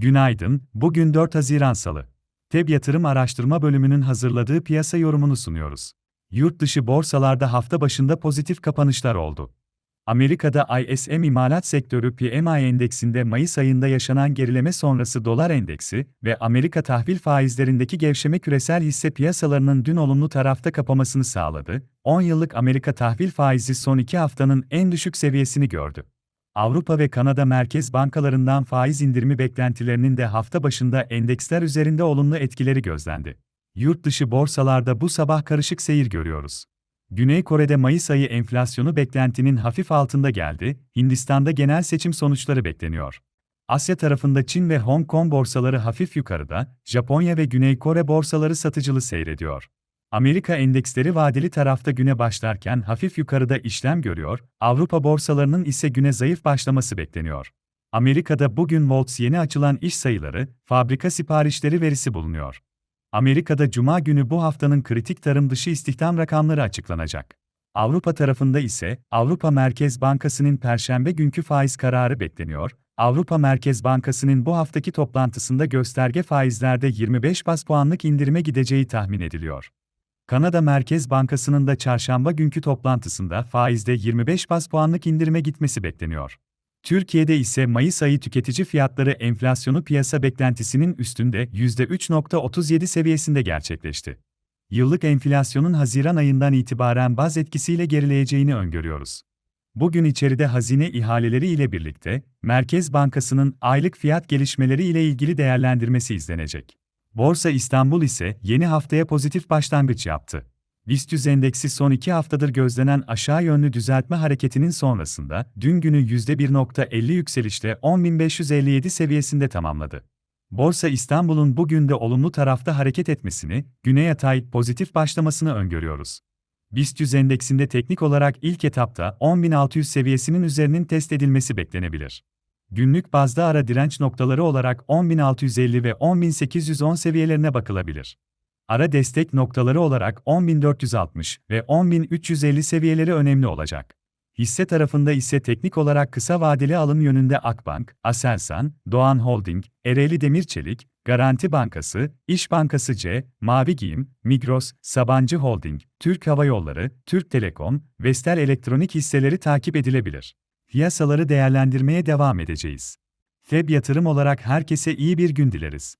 Günaydın, bugün 4 Haziran Salı. TEB Yatırım Araştırma Bölümünün hazırladığı piyasa yorumunu sunuyoruz. Yurt dışı borsalarda hafta başında pozitif kapanışlar oldu. Amerika'da ISM imalat sektörü PMI endeksinde Mayıs ayında yaşanan gerileme sonrası dolar endeksi ve Amerika tahvil faizlerindeki gevşeme küresel hisse piyasalarının dün olumlu tarafta kapamasını sağladı. 10 yıllık Amerika tahvil faizi son 2 haftanın en düşük seviyesini gördü. Avrupa ve Kanada merkez bankalarından faiz indirimi beklentilerinin de hafta başında endeksler üzerinde olumlu etkileri gözlendi. Yurt dışı borsalarda bu sabah karışık seyir görüyoruz. Güney Kore'de Mayıs ayı enflasyonu beklentinin hafif altında geldi, Hindistan'da genel seçim sonuçları bekleniyor. Asya tarafında Çin ve Hong Kong borsaları hafif yukarıda, Japonya ve Güney Kore borsaları satıcılı seyrediyor. Amerika endeksleri vadeli tarafta güne başlarken hafif yukarıda işlem görüyor, Avrupa borsalarının ise güne zayıf başlaması bekleniyor. Amerika'da bugün Volts yeni açılan iş sayıları, fabrika siparişleri verisi bulunuyor. Amerika'da Cuma günü bu haftanın kritik tarım dışı istihdam rakamları açıklanacak. Avrupa tarafında ise Avrupa Merkez Bankası'nın perşembe günkü faiz kararı bekleniyor. Avrupa Merkez Bankası'nın bu haftaki toplantısında gösterge faizlerde 25 bas puanlık indirime gideceği tahmin ediliyor. Kanada Merkez Bankası'nın da çarşamba günkü toplantısında faizde 25 bas puanlık indirime gitmesi bekleniyor. Türkiye'de ise Mayıs ayı tüketici fiyatları enflasyonu piyasa beklentisinin üstünde %3.37 seviyesinde gerçekleşti. Yıllık enflasyonun Haziran ayından itibaren baz etkisiyle gerileyeceğini öngörüyoruz. Bugün içeride hazine ihaleleri ile birlikte Merkez Bankası'nın aylık fiyat gelişmeleri ile ilgili değerlendirmesi izlenecek. Borsa İstanbul ise yeni haftaya pozitif başlangıç yaptı. BIST endeksi son iki haftadır gözlenen aşağı yönlü düzeltme hareketinin sonrasında dün günü %1.50 yükselişle 10.557 seviyesinde tamamladı. Borsa İstanbul'un bugün de olumlu tarafta hareket etmesini, güne yatay pozitif başlamasını öngörüyoruz. BIST endeksinde teknik olarak ilk etapta 10.600 seviyesinin üzerinin test edilmesi beklenebilir. Günlük bazda ara direnç noktaları olarak 10.650 ve 10.810 seviyelerine bakılabilir. Ara destek noktaları olarak 10.460 ve 10.350 seviyeleri önemli olacak. Hisse tarafında ise teknik olarak kısa vadeli alım yönünde Akbank, Aselsan, Doğan Holding, Ereğli Demirçelik, Garanti Bankası, İş Bankası C, Mavi Giyim, Migros, Sabancı Holding, Türk Hava Yolları, Türk Telekom, Vestel Elektronik hisseleri takip edilebilir. Piyasaları değerlendirmeye devam edeceğiz. FEB yatırım olarak herkese iyi bir gün dileriz.